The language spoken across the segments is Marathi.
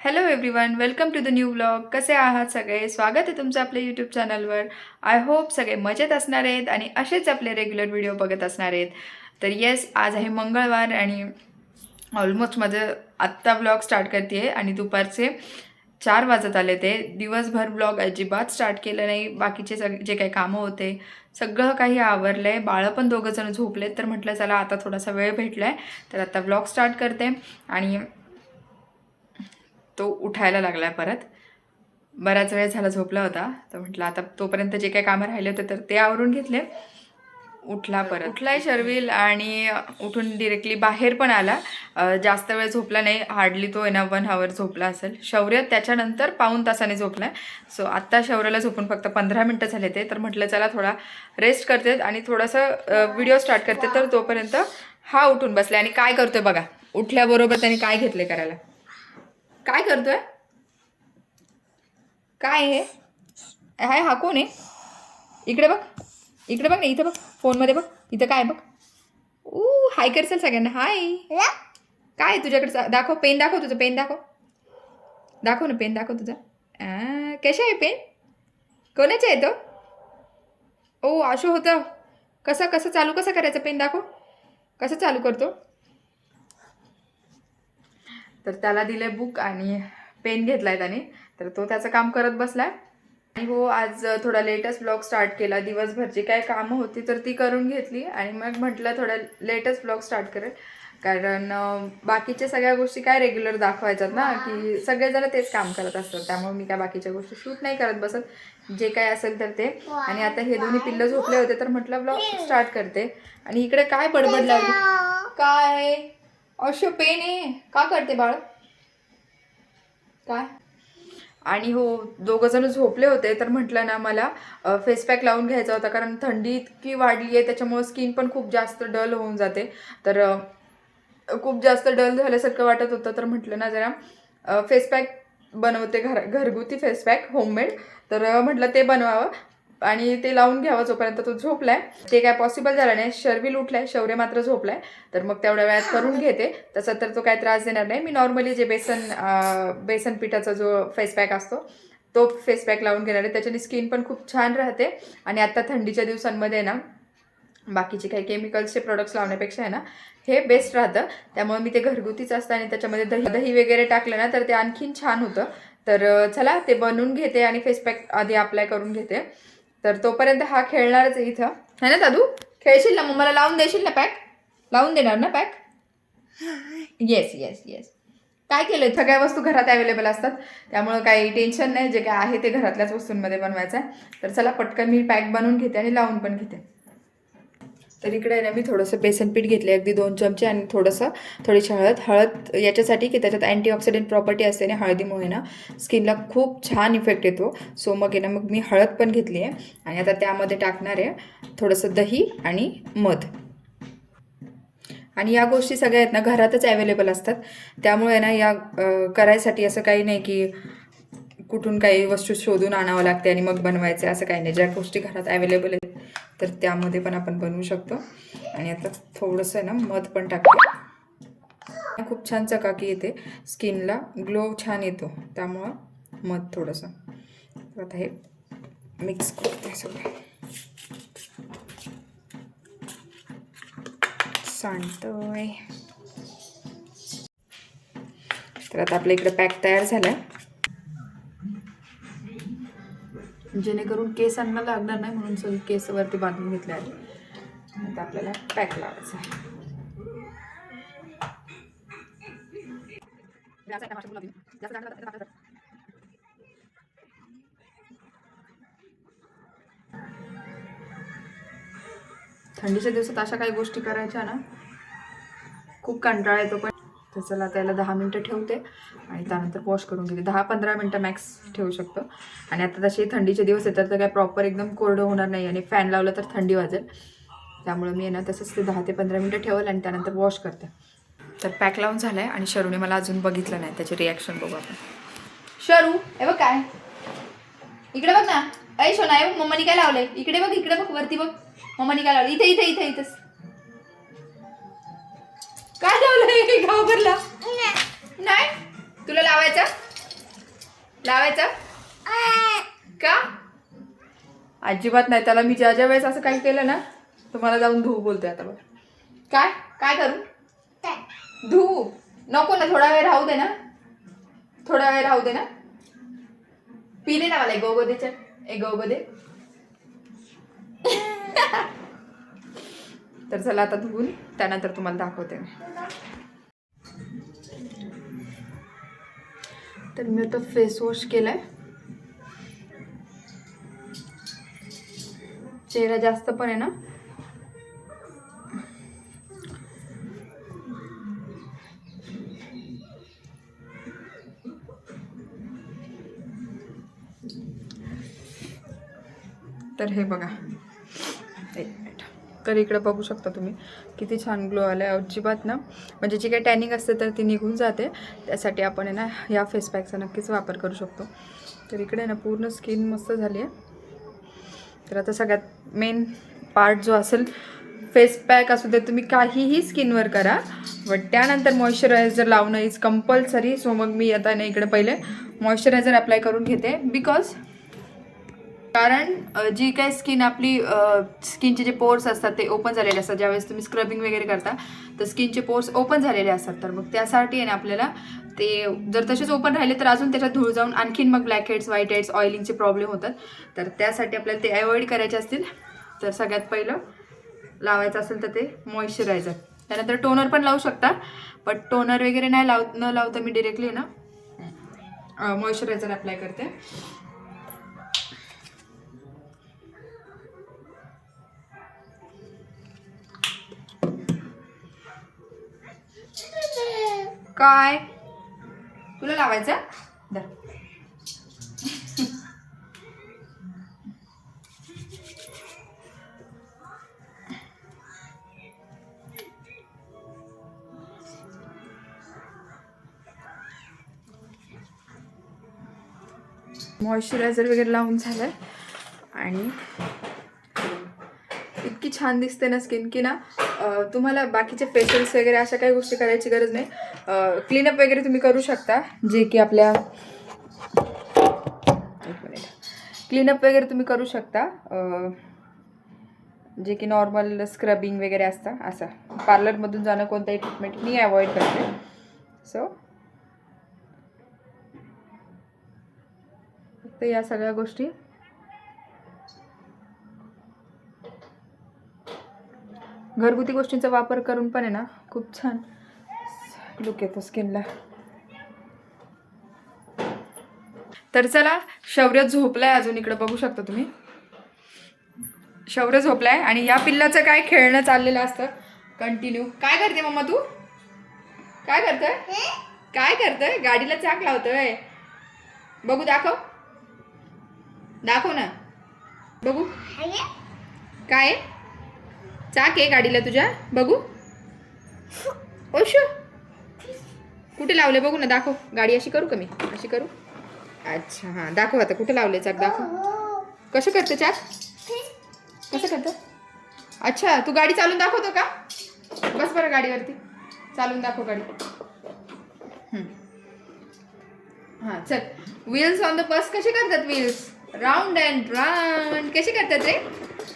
Hello everyone welcome to the new blog कसे आहात सगळे? स्वागत आहे तुमचं आपल्या यूट्यूब चॅनलवर आय होप सगळे मजेत असणार आहेत आणि असेच आपले रेग्युलर व्हिडिओ बघत असणार आहेत. तर येस आज आहे मंगळवार आणि ऑलमोस्ट माझं आत्ता ब्लॉग स्टार्ट करते आहे आणि दुपारचे चार वाजत आले ते. दिवसभर ब्लॉग अजिबात स्टार्ट केलं नाही. बाकीचे सग जे काही कामं होते सगळं काही आवरलं आहे बाळं पण दोघंजण झोपले झोपलेत तर म्हटलं चला आता थोडासा वेळ भेटला आहे तर आता ब्लॉग स्टार्ट करते. आणि तो उठायला लागला परत. बराच वेळ झाला झोपला होता. तर म्हटलं आता तोपर्यंत जे काही कामं राहिले होते तर ते आवरून घेतले. उठला परत. उठलाय शर्विल आणि उठून डिरेक्टली बाहेर पण आला. जास्त वेळ झोपला नाही. हार्डली तो एना ना वन आवर झोपला असेल. शौर्य त्याच्यानंतर पाऊन तासाने झोपलाय. सो आत्ता शौर्याला झोपून फक्त पंधरा मिनटं झाले ते. तर म्हटलं चला थोडा रेस्ट करते आणि थोडंसं व्हिडिओ स्टार्ट करते. तर तोपर्यंत हा उठून बसला आणि काय करतोय बघा. उठल्याबरोबर त्याने काय घेतले करायला? काय करतोय? काय हे हाय हा कोण आहे? इकडे बघ. इकडे बघ ना इथं बघ. फोनमध्ये बघ. इथं काय बघ? ऊ हाय करसेल सगळ्यांना. हाय. काय आहे तुझ्याकडे? दाखव पेन दाखव तुझं पेन दाखव. दाखव ना पेन दाखव तुझं. कशा आहे पेन? कोणाचं आहे तो? ओ आशू होतं. कसं कसं चालू कसं करायचं? पेन दाखव. कसं चालू करतो? तर त्याला दिले बुक आणि पेन घेतलाय त्याने. तर तो त्याचं काम करत बसलाय. आणि हो आज थोडा लेटेस्ट ब्लॉग स्टार्ट केला. दिवसभरची काय कामं होती तर ती करून घेतली. आणि मग म्हटलं थोडा लेटेस्ट ब्लॉग स्टार्ट करेल. कारण बाकीच्या सगळ्या गोष्टी काय रेग्युलर दाखवायच्यात ना की सगळेजण तेच काम करत असतात. त्यामुळे मी काय बाकीच्या गोष्टी शूट नाही करत बसत. जे काय असेल तर ते. आणि आता हे दोन्ही पिल्लं झोपले होते तर म्हटलं ब्लॉग स्टार्ट करते. आणि इकडे काय बडबड लागली काय? अशो पेन आहे. का करते बाळ? काय? आणि हो दोघं जण झोपले होते तर म्हटलं ना मला फेस पॅक लावून घ्यायचा होता कारण थंडी इतकी वाढली आहे त्याच्यामुळं स्किन पण खूप जास्त डल होऊन जाते. तर खूप जास्त डल झाल्यासारखं वाटत होतं तर म्हटलं ना जरा फेस पॅक बनवते घर घरगुती फेस पॅक होममेड तर म्हटलं ते बनवावं. आणि ते लावून घ्यावं जोपर्यंत तो झोपलाय. ते काय पॉसिबल झालं नाही. शर्विल उठलाय. शौर्य मात्र झोपलाय. तर मग तेवढ्या वेळात करून घेते. तसं तर तो काय त्रास देणार नाही. मी नॉर्मली जे बेसन बेसन पिठाचा जो फेस पॅक असतो तो फेस पॅक लावून घेणार आहे. त्याच्याने स्किन पण खूप छान राहते. आणि आता थंडीच्या दिवसांमध्ये ना बाकीचे काही केमिकल्सचे प्रोडक्ट्स लावण्यापेक्षा आहे ना हे बेस्ट राहतं. त्यामुळे मी ते घरगुतीच असतं आणि त्याच्यामध्ये दही दही वगैरे टाकलं ना तर ते आणखीन छान होतं. तर चला ते बनवून घेते आणि फेस पॅक आधी अप्लाय करून घेते. तर तोपर्यंत हा खेळणारच इथं. है ना दादू? खेळशील ना मग मला लावून देशील ना पॅक लावून देणार ना पॅक येस येस येस काय केलं? सगळ्या वस्तू घरात अवेलेबल असतात. त्यामुळं काही टेन्शन नाही. जे काय आहे ते घरातल्याच वस्तूंमध्ये बनवायचं आहे. तर चला पटकन मी पॅक बनवून घेते आणि लावून पण घेते. तर इकडे आहे ना मी थोडंसं बेसन पीठ घेतले अगदी दोन चमचे आणि थोडंसं थोडीशी हळद. हळद याच्यासाठी की त्याच्यात अँटीऑक्सिडंट प्रॉपर्टी असते आणि हळदीमुळे ना स्किनला खूप छान इफेक्ट येतो. सो मग आहे ना मग मी हळद पण घेतली आहे आणि आता त्यामध्ये टाकणार आहे थोडंसं दही आणि मध. आणि या गोष्टी सगळ्या आहेत ना घरातच अवेलेबल असतात. त्यामुळे ना या करायसाठी असं काही नाही की कुठून काही वस्तू शोधून आणावं लागते आणि मग बनवायचं असं काही नाही. ज्या गोष्टी घरात अवेलेबल आहेत तर त्यामध्ये पण आपण बनवू शकतो. आणि आता थोडंसं आहे ना मध पण टाकते. खूप छान चकाकी येते. स्किनला ग्लो छान येतो. त्यामुळं मध थोडंसं. आता हे मिक्स करते सगळं. सांडतोय. तर आता आपल्या इकडे पॅक तयार झालाय. जेणेकरून केसांना लागणार नाही म्हणून सगळी केसवरती बांधून घेतले आहे आता आपल्याला पॅक लावायचं आहे. थंडीच्या दिवसात अशा काही गोष्टी करायच्या ना खूप कंटाळा येतो पण. तर चला त्याला दहा मिनटं ठेवते आणि त्यानंतर वॉश करून घेते. दहा पंधरा मिनटं मॅक्स ठेवू शकतो. आणि आता तसे थंडीचे दिवस येतात तर काय प्रॉपर एकदम कोरडं होणार नाही आणि फॅन लावलं तर थंडी वाजेल. त्यामुळे मी आहे ना तसंच ते दहा ते पंधरा मिनटं ठेवलं आणि त्यानंतर वॉश करते. तर पॅक लावून झालं आहे आणि शरूने मला अजून बघितलं नाही त्याचे रिॲक्शन बघू आपण. शरू हे बघ काय. इकडे बघ ना. ऐ शोना हे बघ मम्मानी काय लावलंय? इकडे बघ इकडे बघ वरती बघ. मम्मानी काय लावलं इथे इथे इथे इथेच. काय लावलंय घाबरला नाही? तुला लावायचं? लावायचं? का? अजिबात नाही. त्याला मी ज्या ज्या वेळेस असं काही केलं ना तुम्हाला जाऊन धुवू बोलते आता बघ. काय? काय करू? धुवू नको ना थोडा वेळ राहू दे ना. थोडा वेळ राहू दे ना. पी दे ना मला एक गोगो दे एक गोगो दे तर चला आता धुवून त्यानंतर तुम्हाला दाखवते तर मी आता फेस वॉश केलाय. चेहरा जास्त पण आहे ना? तर हे बघा. तर इकडे बघू शकता तुम्ही. किती छान ग्लो आला आहे अजिबात ना. म्हणजे जी काही टॅनिंग असते तर ती निघून जाते. त्यासाठी आपण आहे ना ह्या फेस पॅकचा नक्कीच वापर करू शकतो. तर इकडे ना पूर्ण स्किन मस्त झाली आहे तर आता सगळ्यात मेन पार्ट जो असेल फेस पॅक असू दे तुम्ही काहीही स्किनवर करा. बट त्यानंतर मॉइश्चरायझर लावणं इज कंपल्सरी सो मग मी आता ना इकडे पहिले मॉइश्चरायझर अप्लाय करून घेते. बिकॉज कारण जी काही स्किन आपली स्किनचे जे पोर्स असतात ते ओपन झालेले असतात. ज्यावेळेस तुम्ही स्क्रबिंग वगैरे करता तर स्किनचे पोर्स ओपन झालेले असतात. तर मग त्यासाठी आहे ना आपल्याला ते जर तसेच ओपन राहिले तर अजून त्याच्यात धूळ जाऊन आणखीन मग ब्लॅक हेड्स व्हाईट हेड्स ऑइलिंगचे प्रॉब्लेम होतात. तर त्यासाठी आपल्याला ते अवॉइड करायचे असतील. तर सगळ्यात पहिलं लावायचं असेल तर ते मॉइश्चरायझर त्यानंतर टोनर पण लावू शकता. बट टोनर वगैरे नाही लाव न लावता मी डिरेक्टली ना मॉइश्चरायझर अप्लाय करते. काय? तुला लावायचं? धर. मॉइश्चरायझर वगैरे लावून झालं आणि इतकी छान दिसते ना स्किन की ना. तुम्हाला बाकीचे फेशियल्स वगैरे अशा काही गोष्टी करायची गरज नाही. क्लीनअप वगैरे तुम्ही करू शकता. जे की आपल्या क्लीनअप वगैरे तुम्ही करू शकता. जे की नॉर्मल स्क्रबिंग वगैरे असतं. असं. पार्लरमधून जाणं कोणताही ट्रीटमेंट मी अवॉइड करते. सो फक्त या सगळ्या गोष्टी घरगुती गोष्टींचा वापर करून पण आहे ना खूप छान. लुक येतो स्किनला तर चला शौर्य झोपलाय अजून इकडे बघू शकता तुम्ही. शौर्य झोपलाय आणि या पिल्लाचं काय खेळणं चाललेलं असतं? कंटिन्यू काय करते मम्मा तू? काय करतोय? काय करतोय? गाडीला चाक लावतोय. बघू दाखव. दाखव ना. बघू. काय आहे? चाक आहे गाडीला तुझ्या? बघू. ओशो. कुठे लावले बघू ना दाखव. गाडी अशी करू का मी? अशी करू? अच्छा हां दाखव आता. कुठे लावले चाक दाखव. कसं करते चाक? कसं करतं? अच्छा तू गाडी चालून दाखवतो का? बस बरं गाडीवरती. चालून दाखव गाडी. हां चल. व्हील्स ऑन द बस कसे करतात व्हील्स राऊंड अँड राऊंड कसे करतात रे?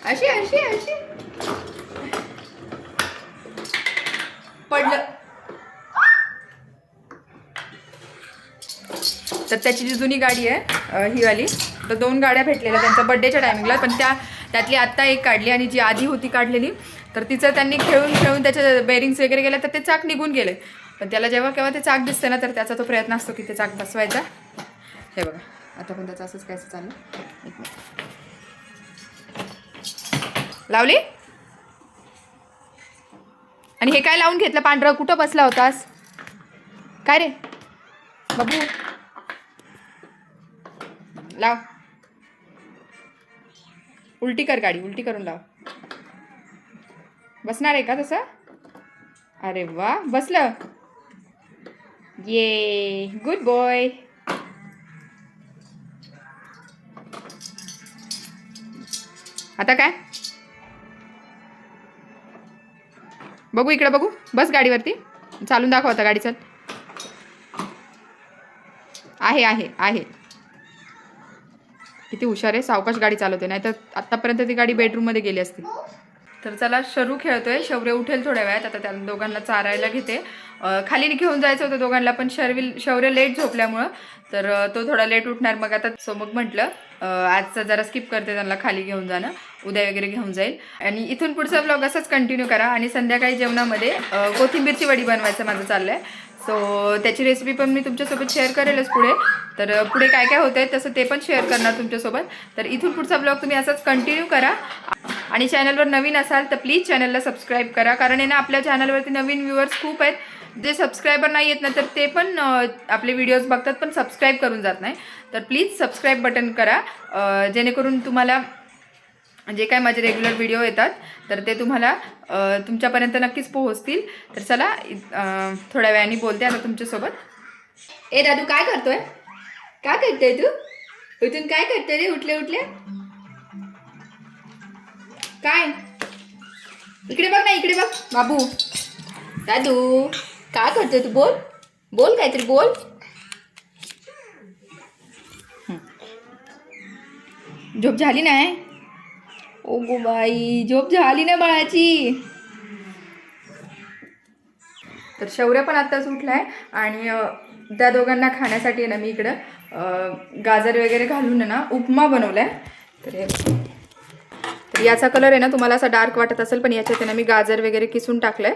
अशी अशी अशी. पडलं. तर त्याची जी जुनी गाडी आहे ही वाली तर दोन गाड्या भेटलेल्या त्यांच्या बड्डेच्या टायमिंगला पण त्या त्यातली आत्ता एक काढली आणि जी आधी होती काढलेली तर तिचं त्यांनी खेळून खेळून त्याच्या बेरिंग्स वगैरे गेल्या तर ते चाक निघून गेले. पण त्याला जेव्हा केव्हा ते चाक दिसते ना तर त्याचा तो प्रयत्न असतो की ते चाक बसवायचा. हे बघा आता पण त्याचं असंच काय चाललं लावली? आणि हे काय लावून घेतलं? पांढरं कुठं बसला होतास? काय रे? बाबू? लाव. उलटी कर गाडी उलटी करून लाव. बसणार आहे का तसं? अरे वा बसलं. ये गुड बॉय आता काय? बघू इकडं बघू. बस गाडीवरती. चालून दाखव आता गाडी चल. आहे आहे आहे. किती हुशार आहे. सावकाश गाडी चालवते नाही तर आत्तापर्यंत ती गाडी बेडरूममध्ये गेली असती. तर चला शरू खेळतोय. शौर्य उठेल थोड्या वेळात. आता त्या दोघांना चारायला घेते. खाली घेऊन जायचं होतं दोघांना पण शर्विल शौर्य लेट झोपल्यामुळं. तर तो थोडा लेट उठणार. मग आता सो मग म्हटलं आजचा जरा स्किप करते त्यांना खाली घेऊन जाणं. उद्या वगैरे घेऊन जाईल. आणि इथून पुढचा ब्लॉग असाच कंटिन्यू करा आणि संध्याकाळी जेवणामध्ये कोथिंबीरची वडी बनवायचं माझं चाललं आहे सो त्याची रेसिपी पण मी तुमच्यासोबत शेअर करेलच पुढे. तर पुढे काय काय होतं आहे तसं ते पण शेअर करणार तुमच्यासोबत. तर इथून पुढचा ब्लॉग तुम्ही असाच कंटिन्यू करा. आणि चॅनलवर नवीन असाल तर प्लीज चॅनलला सबस्क्राईब करा. कारण आहे ना आपल्या चॅनलवरती नवीन व्ह्युअर्स खूप आहेत. जे सबस्क्रायबर नाही येत ना तर ते पण आपले व्हिडिओज बघतात पण सबस्क्राईब करून जात नाही. तर प्लीज सबस्क्राईब बटन करा. जेणेकरून तुम्हाला जे काय माझे रेग्युलर व्हिडिओ येतात तर ते तुम्हाला तुमच्यापर्यंत नक्कीच पोहोचतील. तर चला थोड्या वेळाने बोलते आता तुमच्यासोबत. ए दादू काय करतोय? काय करतोय तू? उठून काय करतोय रे? उठले उठले. काय? इकडे बघ ना इकडे बघ. बाबू. दादू. काय करतोय तू? बोल. बोल काहीतरी बोल. झोप झाली नाही? ओ गो बाई झोप झाली ना बाळाची. तर शौर्य पण आत्ताच उठलाय आणि त्या दोघांना खाण्यासाठी आहे ना मी इकडं गाजर वगैरे घालून आहे ना उपमा बनवलाय. तर तर याचा कलर आहे ना तुम्हाला असा डार्क वाटत असेल पण याच्यात आहे ना मी गाजर वगैरे किसून टाकलंय.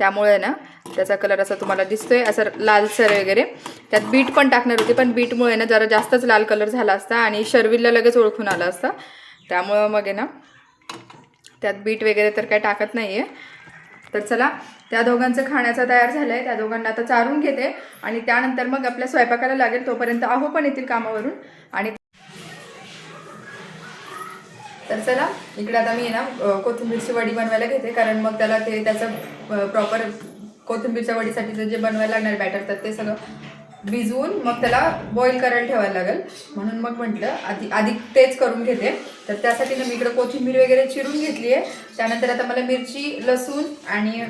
त्यामुळे ना त्याचा कलर असा तुम्हाला दिसतोय. असं लालसर वगैरे. त्यात बीट पण टाकणार होती पण बीटमुळे ना जरा जास्तच लाल कलर झाला असता आणि शर्विलला लगेच ओळखून आला असता. त्यामुळं मग आहे ना त्यात बीट वगैरे तर काय टाकत नाही आहे तर चला त्या दोघांचं खाण्याचा तयार झालं आहे त्या दोघांना आता चारून घेते. आणि त्यानंतर मग आपल्या स्वयंपाकाला लागेल तोपर्यंत आहो पण येतील कामावरून. आणि तर चला इकडे आता मी आहे ना कोथिंबीरची वडी बनवायला घेते कारण मग त्याला ते त्याचं प्रॉपर कोथिंबीरच्या वडीसाठी जे बनवायला लागणार बॅटर तर ते सगळं भिजवून मग त्याला बॉईल करायला ठेवायला लागेल. म्हणून मग म्हटलं आधी आधी तेच करून घेते. तर त्यासाठी ना मी इकडं कोथिंबीर वगैरे चिरून घेतली आहे. त्यानंतर आता मला मिरची लसूण आणि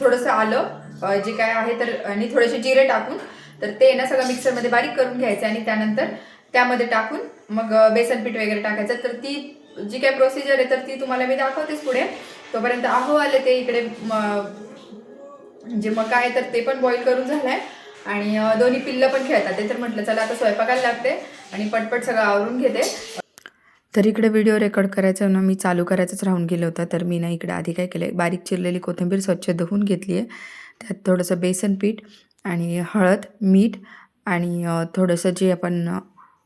थोडंसं आलं जे काय आहे तर आणि थोडेसे जिरे टाकून तर ते ना सगळं मिक्सरमध्ये बारीक करून घ्यायचं आणि त्यानंतर त्यामध्ये टाकून मग बेसन पीठ वगैरे टाकायचं. तर ती जी काय प्रोसिजर आहे तर ती तुम्हाला मी दाखवतेच पुढे. तोपर्यंत आहो आले ते इकडे म- जे मका आहे तर ते पण बॉईल करून झालं आहे आणि दोन्ही पिल्लं पण खेळतात. ते तर म्हटलं चला आता स्वयंपाकाला लागते. आणि पटपट सगळं आवरून घेते. तर इकडे व्हिडिओ रेकॉर्ड करायचं ना मी चालू करायचंच राहून गेलं होतं. तर मी ना इकडे आधी काय केलं बारीक चिरलेली कोथिंबीर स्वच्छ धुवून घेतली आहे. त्यात थोडंसं बेसन पीठ आणि हळद मीठ आणि थोडंसं जे आपण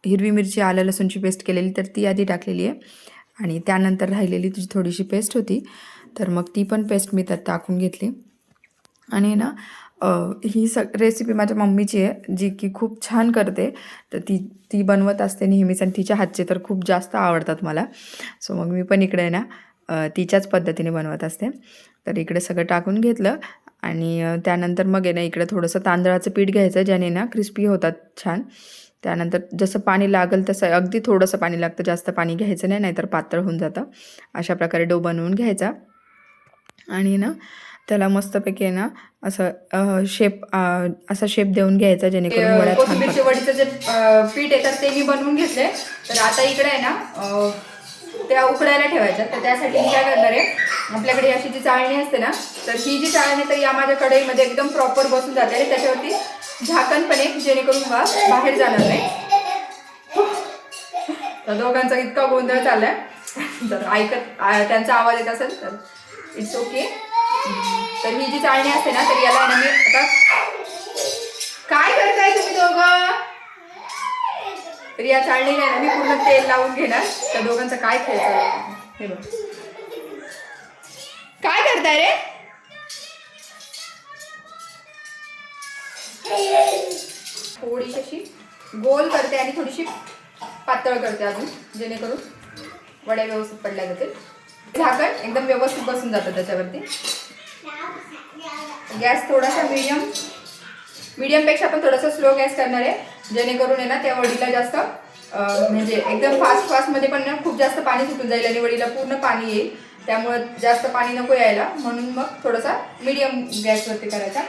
हिरवी मिरची आलं लसूणची पेस्ट केलेली तर ती आधी टाकलेली आहे. आणि त्यानंतर राहिलेली तुझी थोडीशी पेस्ट होती. तर मग ती पण पेस्ट मी त्यात टाकून घेतली. आणि ना ही स रेसिपी माझ्या मम्मीची आहे जी की खूप छान करते. तर ती ती बनवत असते नेहमीच आणि तिच्या हातचे तर खूप जास्त आवडतात मला. सो मग मी पण इकडे ना तिच्याच पद्धतीने बनवत असते. तर इकडे सगळं टाकून घेतलं आणि त्यानंतर मग आहे ना इकडे थोडंसं तांदळाचं पीठ घ्यायचं ज्याने ना क्रिस्पी होतात छान. त्यानंतर जसं पाणी लागेल तसं अगदी थोडंसं पाणी लागतं जास्त पाणी घ्यायचं नाही नाहीतर पातळ होऊन जातं. अशा प्रकारे डो बनवून घ्यायचा. आणि ना त्याला मस्तपैकी ना असं शेप असा शेप देऊन घ्यायचा जेणेकरून वड्या वडीचं जे पीठ तर ते मी बनवून घेतले तर आता इकडे आहे ना त्या उकडायला ठेवायच्या. तर त्यासाठी मी काय करणार आहे आपल्याकडे अशी जी चाळणी असते ना तर ही जी चाळणी तर या माझ्या कढईमध्ये एकदम प्रॉपर बसून जाते आणि त्याच्यावरती झाकण पण एक जेणेकरून वास बाहेर जाणार नाही. तर दोघांचा इतका गोंधळ चाललाय. तर ऐकत त्यांचा आवाज येत असेल तर इट्स ओके तर ही जी चाळणी असते ना तर याला मी आता काय करताय तुम्ही दोघं? तर या चाळणीला आहे ना मी पूर्ण तेल लावून घेणार. तर दोघांचं काय खायचं हे बघ. काय करताय रे? थोडीशी अशी गोल करते आणि थोडीशी पातळ करते अजून जेणेकरून वड्या व्यवस्थित पडल्या जातील. झाकण एकदम व्यवस्थित बसून जातं त्याच्यावरती. गॅस थोडासा मीडियम मीडियमपेक्षा पण थोडासा स्लो गॅस करणार आहे जेणेकरून आहे ना त्या वडीला जास्त म्हणजे एकदम फास्ट फास्टमध्ये पण ना खूप जास्त पाणी सुटून जाईल आणि वडीला पूर्ण पाणी येईल. त्यामुळं जास्त पाणी नको यायला. म्हणून मग थोडासा मीडियम गॅसवरती करायचा.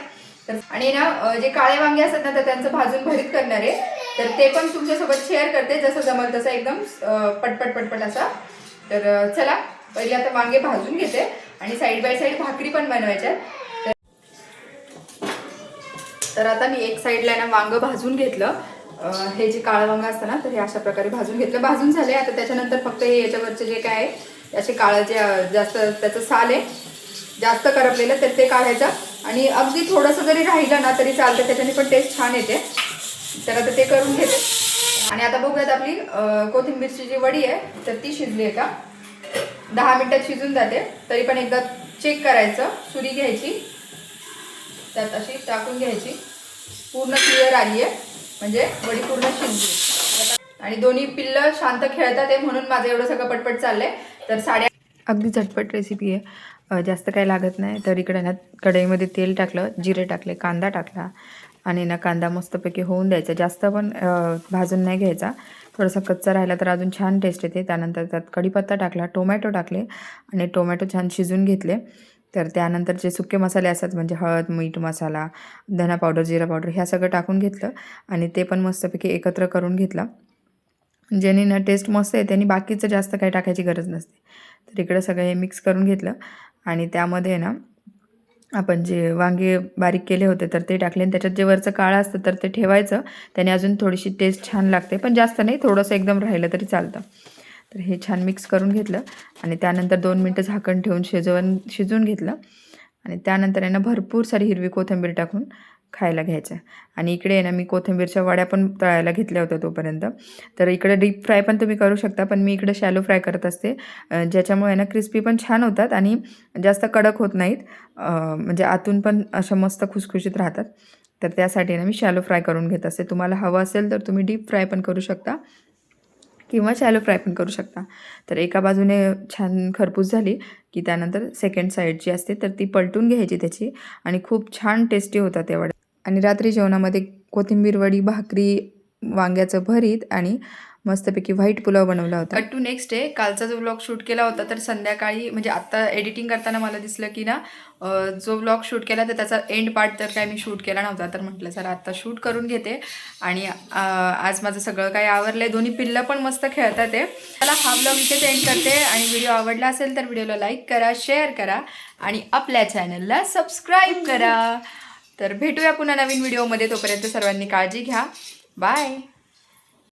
तर आणि ना जे काळे वांगे असतात ना तर त्यांचं भाजून भरीत करणार. आहे तर ते पण तुमच्यासोबत शेअर करते जसं जमल तसं एकदम पटपट पटपट असा. तर चला पहिले आता वांगे भाजून घेते आणि साईड बाय साईड भाकरी पण बनवायच्या तर आता मी एक साईडला ना वांग भाजून घेतलं. हे जे काळं वांग असतं ना तर हे अशा प्रकारे भाजून घेतलं. भाजून झाले आता त्याच्यानंतर फक्त हे याच्यावरचे जे काय आहे असे काळं जे जास्त त्याचं साल आहे जास्त करपलेलं तर ते काढायचं. आणि अगदी थोडंसं जरी राहिलं ना तरी चालतं त्याच्याने पण टेस्ट छान येते. तर आता ते करून घेते. आणि आता बघूयात आपली कोथिंबीरची जी वडी आहे तर ती शिजली आहे का? दहा मिनिटात शिजून जाते. तरी पण एकदा चेक करायचं. सुरी घ्यायची. त्यात अशी टाकून घ्यायची. पूर्ण क्लिअर आली आहे. म्हणजे वडी पूर्ण शिजली. आणि दोन्ही पिल्लं शांत खेळतात आहे म्हणून माझं एवढं सगळं पटपट चाललंय. तर साड्या अगदी झटपट रेसिपी आहे. जास्त काही लागत नाही. तर इकडे ना कढईमध्ये तेल टाकलं जिरे टाकले कांदा टाकला आणि ना कांदा मस्तपैकी होऊन द्यायचा. जास्त पण भाजून नाही घ्यायचा. थोडासा कच्चा राहिला तर अजून छान टेस्ट येते. त्यानंतर त्यात कढीपत्ता टाकला टोमॅटो टाकले आणि टोमॅटो छान शिजून घेतले. तर त्यानंतर जे सुके मसाले असतात म्हणजे हळद मीठ मसाला धना पावडर जिरा पावडर ह्या सगळं टाकून घेतलं आणि ते पण मस्तपैकी एकत्र करून घेतलं. ज्याने ना टेस्ट मस्त येते आणि बाकीचं जास्त काही टाकायची गरज नसते. तर इकडं सगळं हे मिक्स करून घेतलं. आणि त्यामध्ये ना आपण जे वांगे बारीक केले होते तर ते टाकले आणि त्याच्यात जे वरचं काळं असतं तर ते ठेवायचं. त्याने अजून थोडीशी टेस्ट छान लागते. पण जास्त नाही थोडंसं एकदम राहिलं तरी चालतं. तर हे छान मिक्स करून घेतलं आणि त्यानंतर दोन मिनटं झाकण ठेवून शिजवून शिजवून घेतलं. आणि त्यानंतर आहे ना भरपूर सारी हिरवी कोथिंबीर टाकून खायला घ्यायचं. आणि इकडे आहे ना मी कोथिंबीरच्या वड्या पण तळायला घेतल्या होत्या तोपर्यंत. तर इकडे डीप फ्राय पण तुम्ही करू शकता पण मी इकडे शॅलो फ्राय करत असते. ज्याच्यामुळे ना क्रिस्पी पण छान होतात आणि जास्त कडक होत नाहीत. म्हणजे आतून पण अशा मस्त खुसखुशीत राहतात. तर त्यासाठी ना मी शॅलो फ्राय करून घेत असते. तुम्हाला हवं असेल तर तुम्ही डीप फ्राय पण करू शकता किंवा शॅलो फ्राय पण करू शकता. तर एका बाजूने छान खरपूस झाली की त्यानंतर सेकंड साईड जी असते तर ती पलटून घ्यायची त्याची. आणि खूप छान टेस्टी होतात त्या आणि रात्री जेवणामध्ये कोथिंबीर वडी भाकरी वांग्याचं भरीत आणि मस्तपैकी व्हाईट पुलाव बनवला होता. टू नेक्स्ट डे कालचा जो व्लॉग शूट केला होता तर संध्याकाळी म्हणजे आत्ता एडिटिंग करताना मला दिसलं की ना जो व्लॉग शूट केला तर त्याचा एंड पार्ट तर काय मी शूट केला नव्हता तर म्हटलं चला आत्ता शूट करून घेते. आणि आज माझं सगळं काही आवरलं आहे दोन्ही पिल्लं पण मस्त खेळतात आहे मला हा व्लॉग इथेच एंड करते. आणि व्हिडिओ आवडला असेल तर व्हिडिओला लाईक करा शेअर करा. आणि आपल्या चॅनलला सबस्क्राईब करा. तर भेटूया पुन्हा नवीन व्हिडिओमध्ये. तोपर्यंत सर्वांनी काळजी घ्या. बाय